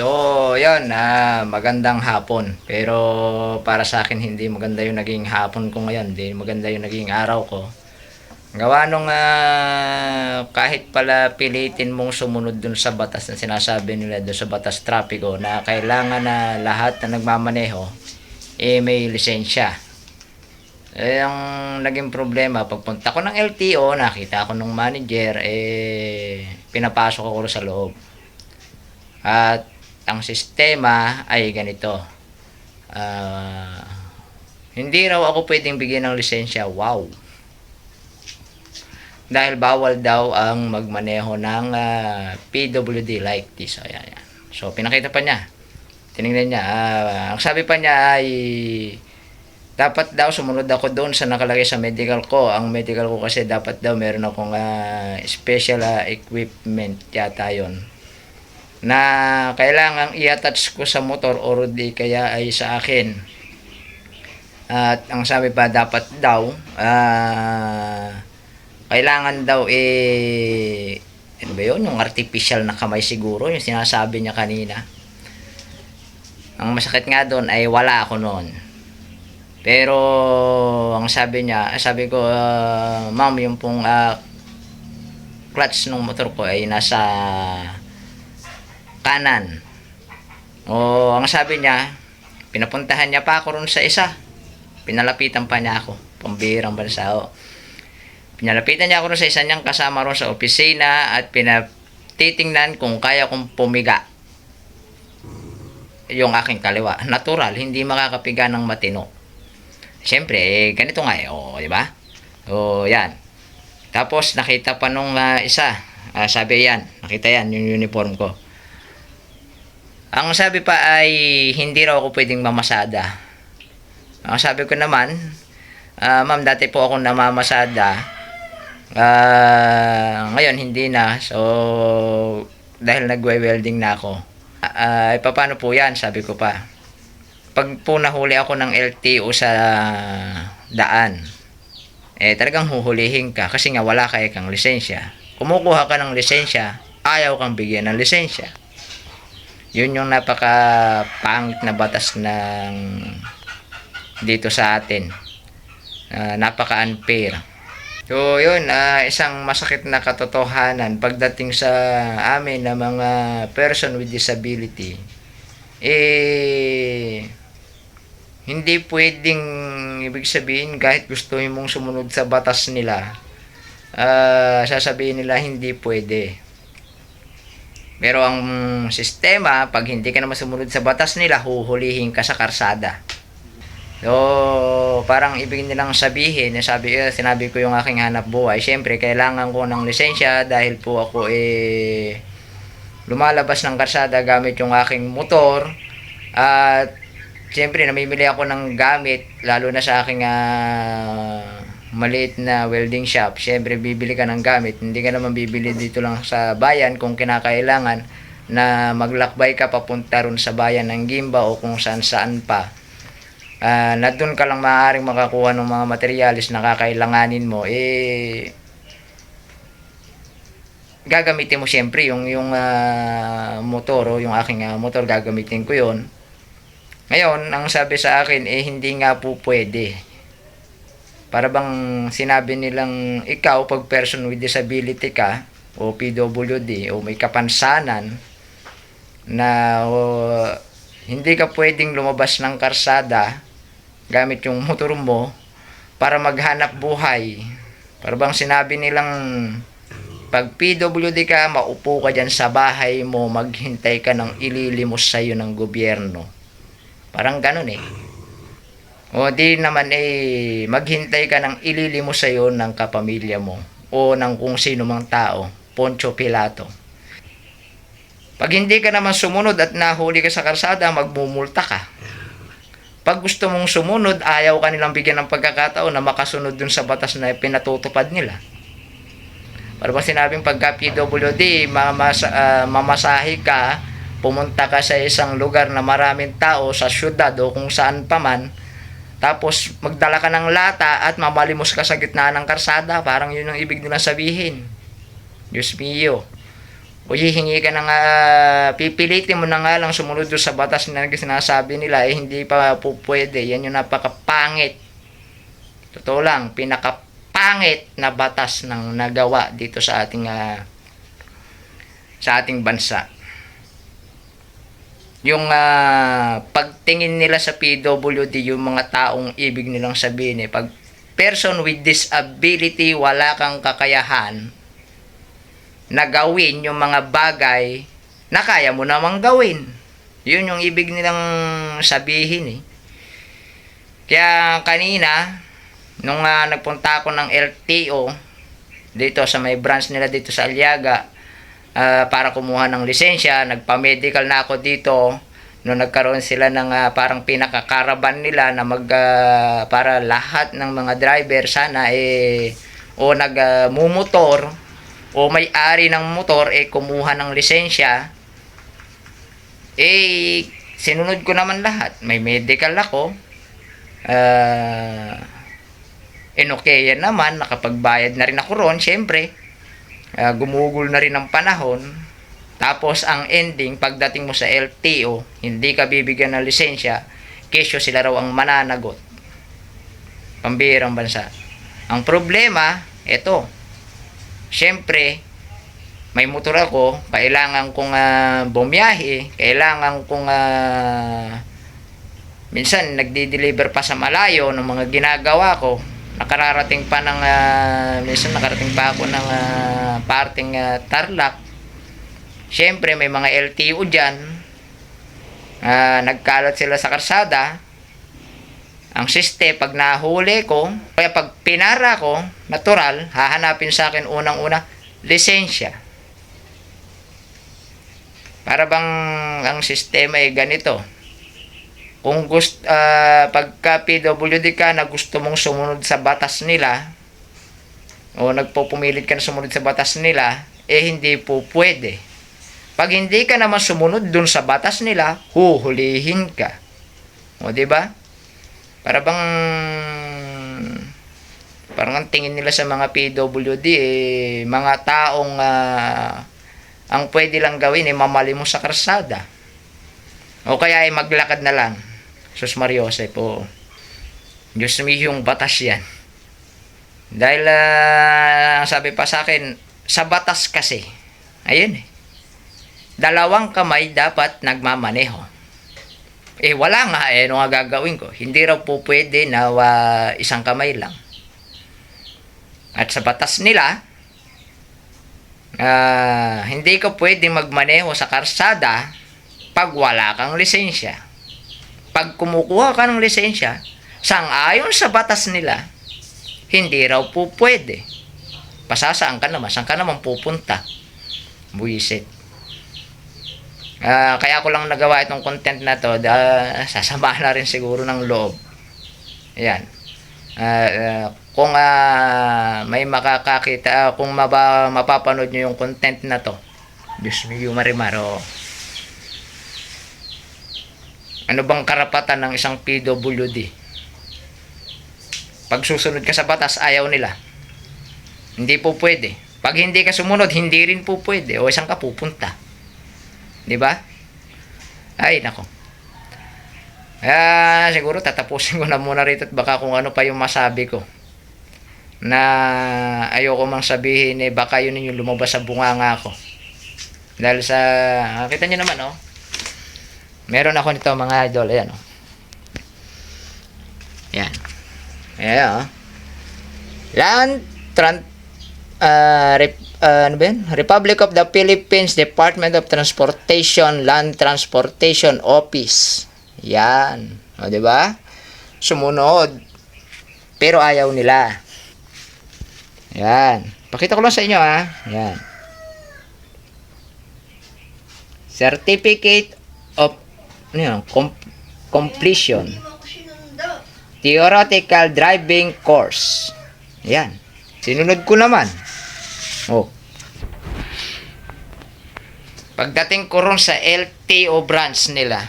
So, yun, ah, magandang hapon. Pero para sa akin, hindi maganda yung naging hapon ko ngayon. Hindi maganda yung naging araw ko. Gawa nung ah, kahit pala pilitin mong sumunod dun sa batas na sinasabi nila dun sa batas trapiko na kailangan na lahat na nagmamaneho eh may lisensya. Eh, ang naging problema, pagpunta ko ng LTO, nakita ko ng manager, eh, pinapasok ako sa loob. At ang sistema ay ganito. Ah, hindi raw ako pwedeng bigyan ng lisensya. Wow. Dahil bawal daw ang magmaneho ng ah, PWD like this. Ayan, ayan. So, pinakita pa niya. Tinignan niya. ah, ang sabi pa niya ay dapat daw sumunod ako doon sa nakalagay sa medical ko. Ang medical ko kasi dapat daw meron akong ah, special ah, equipment yata yon na kailangang i-attach ko sa motor or di kaya ay sa akin. At ang sabi pa dapat daw ah kailangan daw eh ano ba yun? Yung artificial na kamay siguro, yung sinasabi niya kanina. Ang masakit nga doon ay wala ako noon. Pero ang sabi niya, sabi ko, ah, ma'am, yung pong ah, clutch ng motor ko ay nasa kanan. O ang sabi niya, pinapuntahan niya pa ako ron sa isa. Pinalapitan pa niya ako, pambirang bansa. O. Pinalapitan niya ako ron sa isa niyang kasama ron sa opisina at pinatitingnan kung kaya kong pumiga yung aking kaliwa. Natural, hindi makakapiga ng matino. Siyempre, eh, ganito nga eh, o, di ba? O, yan. Tapos, nakita pa nung ah, isa, ah, sabi yan, nakita yan, yung uniform ko. Ang sabi pa ay hindi raw ako pwedeng mamasada. Ang sabi ko naman, ah, ma'am dati po ako namamasada. Ah, ngayon hindi na. So dahil nagwe-welding na ako. Uh, paano po 'yan? Sabi ko pa. Pag po nahuli ako ng LTO sa daan, eh talagang huhulihin ka kasi nga wala kaya kang lisensya. Kumukuha ka ng lisensya, ayaw kang bigyan ng lisensya. Yun yung napaka pangit na batas ng dito sa atin. Ah, napaka unfair. So, yun, ah, isang masakit na katotohanan pagdating sa amin na mga person with disability, eh, hindi pwedeng, ibig sabihin, kahit gusto mong sumunod sa batas nila, ah, sasabihin nila hindi pwede. Pero ang sistema, pag hindi ka naman sumunod sa batas nila, huhulihin ka sa karsada. So, parang ibig nilang sabihin, sabi, eh, sinabi ko yung aking hanap buhay, syempre, kailangan ko ng lisensya dahil po ako eh, lumalabas ng karsada gamit yung aking motor. At, syempre, namimili ako ng gamit, lalo na sa aking ah, maliit na welding shop. Syempre, bibili ka ng gamit. Hindi ka naman bibili dito lang sa bayan kung kinakailangan na maglakbay ka papunta ron sa bayan ng Gimba o kung saan saan pa ah na doon ka lang maaaring makakuha ng mga materialis na kakailanganin mo, eh, gagamitin mo siyempre yung, yung ah, motor o yung aking ah, motor, gagamitin ko yon Ngayon, ang sabi sa akin, eh, hindi nga po pwede. Para bang sinabi nilang ikaw, pag person with disability ka, o PWD, o may kapansanan, na o, hindi ka pwedeng lumabas ng karsada gamit yung motor mo para maghanap buhay. Para bang sinabi nilang pag PWD ka, maupo ka dyan sa bahay mo, maghintay ka ng ililimos sa'yo ng gobyerno. Parang ganun eh. O di naman eh, maghintay ka ng ililimos sa'yo ng kapamilya mo o ng kung sino mang tao, Poncho Pilato. Pag hindi ka naman sumunod at nahuli ka sa karsada, magmumulta ka. Pag gusto mong sumunod, ayaw ka nilang bigyan ng pagkakataon na makasunod dun sa batas na pinatutupad nila. Para ba sinabing pagka PWD, mamasa, ah, mamasahe ka, pumunta ka sa isang lugar na maraming tao sa syudad o kung saan pa man, tapos magdala ka ng lata at mamalimos ka sa gitna ng karsada, parang yun ang ibig nila sabihin. Diyos mio. o hihingi ka ng ah, pipilitin mo na nga lang sumunod doon sa batas na sinasabi nila. Eh hindi pa po pwede. Yan yung napakapangit. Totoo lang pinakapangit na batas ng nagawa dito sa ating ah, sa ating bansa yung ah, pagtingin nila sa PWD yung mga taong ibig nilang sabihin eh pag person with disability wala kang kakayahan na gawin yung mga bagay na kaya mo namang gawin. Yun yung ibig nilang sabihin eh. Kaya kanina, nung ah, nagpunta ako ng LTO, dito sa may branch nila dito sa Aliaga, ah, para kumuha ng lisensya, nagpa-medical na ako dito, nung nagkaroon sila ng ah, parang pinakakaraban nila na mag ah, para lahat ng mga driver sana eh o nagmumotor o may-ari ng motor eh kumuha ng lisensya. Eh sinunod ko naman lahat. May medical ako. Uh, naman nakapagbayad na rin ako ron syempre Ah, gumugol na rin ng panahon. Tapos ang ending pagdating mo sa LTO hindi ka bibigyan ng lisensya kesyo sila raw ang mananagot. Pambihirang bansa. Ang problema eto. Siyempre, may motor ako, kailangan kong uh, bumiyahe, kailangan kong uh, minsan nagdi-deliver pa sa malayo ng mga ginagawa ko. Nakararating pa ng uh, minsan nakarating pa ako ng uh, parting uh, Tarlac. Siyempre, may mga LTO diyan. Uh, nagkalat sila sa karsada ang siste, pag nahuli ko, kaya pag pinara ko, natural, hahanapin sa akin unang-una, lisensya. Para bang ang sistema ay ganito. Kung gusto, uh, pagka PWD ka na gusto mong sumunod sa batas nila, o nagpupumilit ka na sumunod sa batas nila, eh hindi po pwede. Pag hindi ka naman sumunod dun sa batas nila, huhulihin ka. O, di ba? Para bang parang ang tingin nila sa mga PWD eh, mga taong uh, ang pwede lang gawin ay eh, mamali mo sa karsada. O kaya ay maglakad na lang. Sus Mariose po. Diyos mo yung batas yan. Dahil uh, sabi pa sa akin, sa batas kasi, ayun eh, dalawang kamay dapat nagmamaneho. Eh wala nga eh, ano nga gagawin ko? Hindi raw po pwede na uh, isang kamay lang. At sa batas nila, uh, hindi ko pwede magmaneho sa karsada pag wala kang lisensya. Pag kumukuha ka ng lisensya, sang-ayon sa batas nila, hindi raw po pwede. Pasasaan ka naman, saan ka naman pupunta? Buisit. Uh, kaya ko lang nagawa itong content na to, uh, sasama na rin siguro ng loob. Ayan. Uh, uh, kung uh, may makakakita, uh, kung maba, mapapanood nyo yung content na to, Diyos mo yung marimaro. Ano bang karapatan ng isang PWD? Pag susunod ka sa batas, ayaw nila. Hindi po pwede. Pag hindi ka sumunod, hindi rin po pwede. O isang ka pupunta. 'Di ba? Ay, nako. Ah, siguro tatapusin ko na muna rito at baka kung ano pa yung masabi ko. Na ayoko mang sabihin eh baka yun yung lumabas sa bunganga ko. Dahil sa ah, kita niyo naman oh. Meron ako nito mga idol, ayan oh. Yan. Ayan oh. Land tran uh, rep, uh, ano ba yun? Republic of the Philippines Department of Transportation Land Transportation Office. Yan. O, di ba? Sumunod. Pero ayaw nila. Yan. Pakita ko lang sa inyo, ha. Yan. Certificate of ano yun, com- completion. Theoretical driving course. Yan. Sinunod ko naman. Oh. Pagdating ko ron sa LTO branch nila,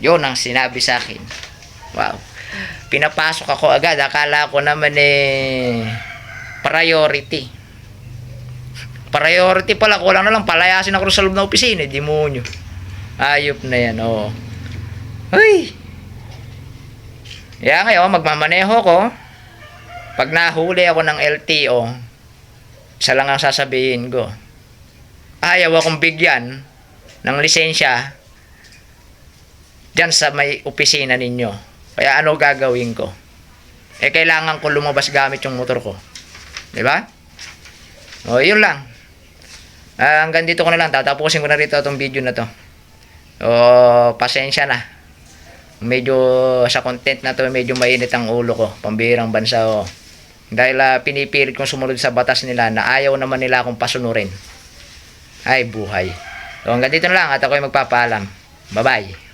yon ang sinabi sa akin. Wow. Pinapasok ako agad. Akala ko naman eh priority. priority pala, kulang na lang, palayasin ako sa loob ng opisina, eh, demonyo. Ayop na yan, oo. Ay! Kaya ngayon, magmamaneho ko. Pag nahuli ako ng LTO, isa lang ang sasabihin ko. Ayaw akong bigyan ng lisensya dyan sa may opisina ninyo. Kaya ano gagawin ko? Eh, kailangan ko lumabas gamit yung motor ko. Di ba? O, yun lang. Ah, hanggang dito ko na lang. Tatapusin ko na rito itong video na to. O, pasensya na. Medyo sa content na to, medyo mainit ang ulo ko. Pambirang bansa o. Dahil ah, pinipilit kong sumunod sa batas nila na ayaw naman nila akong pasunurin. Ay, buhay. So, hanggang dito na lang at ako'y magpapaalam. Bye-bye.